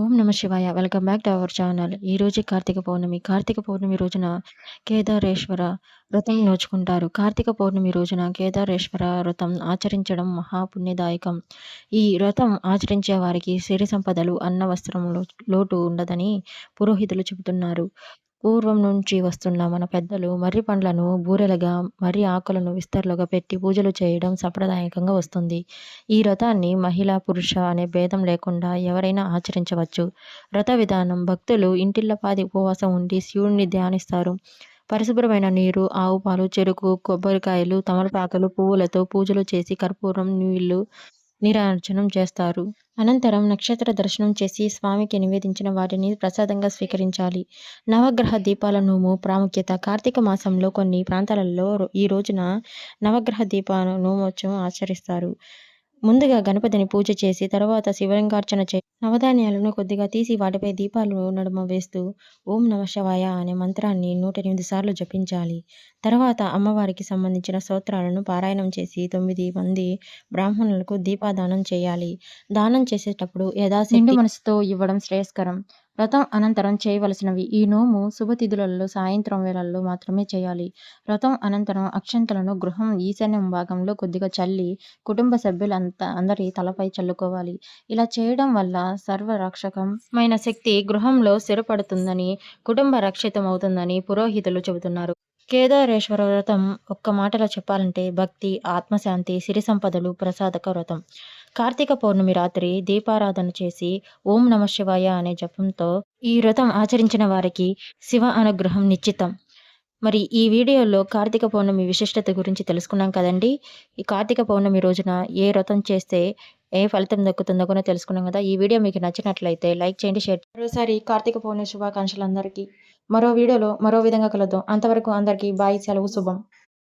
ఓం నమ శివాయ. Welcome back to our channel. ఈ రోజు కార్తీక పౌర్ణమి. కార్తీక పౌర్ణమి రోజున కేదారేశ్వర వ్రతం నోచుకుంటారు. కార్తీక పౌర్ణమి రోజున కేదారేశ్వర వ్రతం ఆచరించడం మహాపుణ్యదాయకం. ఈ వ్రతం ఆచరించే వారికి సిరి సంపదలు అన్న వస్త్రములు లోటు ఉండదని పురోహితులు చెబుతున్నారు. పూర్వం నుంచి వస్తున్న మన పెద్దలు మర్రి పండ్లను బూరెలుగా మర్రి ఆకులను విస్తరలుగా పెట్టి పూజలు చేయడం సాంప్రదాయకంగా వస్తుంది. ఈ వ్రతాన్ని మహిళ పురుష అనే భేదం లేకుండా ఎవరైనా ఆచరించవచ్చు. వ్రత విధానం భక్తులు ఇంటిల్లపాది ఉపవాసం ఉండి శివుణ్ణి ధ్యానిస్తారు. పరిశుభ్రమైన నీరు ఆవు పాలు చెరుకు కొబ్బరికాయలు తమలపాకులు పువ్వులతో పూజలు చేసి కర్పూరం నీళ్ళు నీరార్చనం చేస్తారు. అనంతరం నక్షత్ర దర్శనం చేసి స్వామికి నివేదించిన వాటిని ప్రసాదంగా స్వీకరించాలి. నవగ్రహ దీపాల నోము ప్రాముఖ్యత కార్తీక మాసంలో కొన్ని ప్రాంతాలలో ఈ రోజున నవగ్రహ దీపాల నోమోత్సవం ఆచరిస్తారు. ముందుగా గణపతిని పూజ చేసి తర్వాత శివలింగార్చన చే నవధాన్యాలను కొద్దిగా తీసి వాటిపై దీపాలు నడుమ వేస్తూ ఓం నమ శివాయ అనే మంత్రాన్ని నూట ఎనిమిది సార్లు జపించాలి. తర్వాత అమ్మవారికి సంబంధించిన స్తోత్రాలను పారాయణం చేసి తొమ్మిది మంది బ్రాహ్మణులకు దీపాదానం చేయాలి. దానం చేసేటప్పుడు యథాశక్తి మనసుతో ఇవ్వడం శ్రేయస్కరం. వ్రతం అనంతరం చేయవలసినవి. ఈ నోము శుభతిథులలో సాయంత్రం వేళల్లో మాత్రమే చేయాలి. వ్రతం అనంతరం అక్షంతలను గృహం ఈశాన్యం భాగంలో కొద్దిగా చల్లి కుటుంబ సభ్యులంతా అందరి తలపై చల్లుకోవాలి. ఇలా చేయడం వల్ల సర్వరక్షకమైన శక్తి గృహంలో స్థిరపడుతుందని కుటుంబ రక్షితం అవుతుందని పురోహితులు చెబుతున్నారు. కేదారేశ్వర వ్రతం ఒక్క మాటలో చెప్పాలంటే భక్తి ఆత్మశాంతి సిరి సంపదలు ప్రసాదక వ్రతం. కార్తీక పౌర్ణమి రాత్రి దీపారాధన చేసి ఓం నమ శివాయ అనే జపంతో ఈ వ్రతం ఆచరించిన వారికి శివ అనుగ్రహం నిశ్చితం. మరి ఈ వీడియోలో కార్తీక పౌర్ణమి విశిష్టత గురించి తెలుసుకున్నాం కదండి. ఈ కార్తీక పౌర్ణమి రోజున ఏ వ్రతం చేస్తే ఏ ఫలితం దక్కుతుందో కూడా తెలుసుకున్నాం కదా. ఈ వీడియో మీకు నచ్చినట్లయితే లైక్ చేయండి షేర్ మరోసారి కార్తీక పౌర్ణమి శుభాకాంక్షలు అందరికీ. మరో వీడియోలో మరో విధంగా కలుద్దాం. అంతవరకు అందరికీ బాయ్ సెలవు శుభం.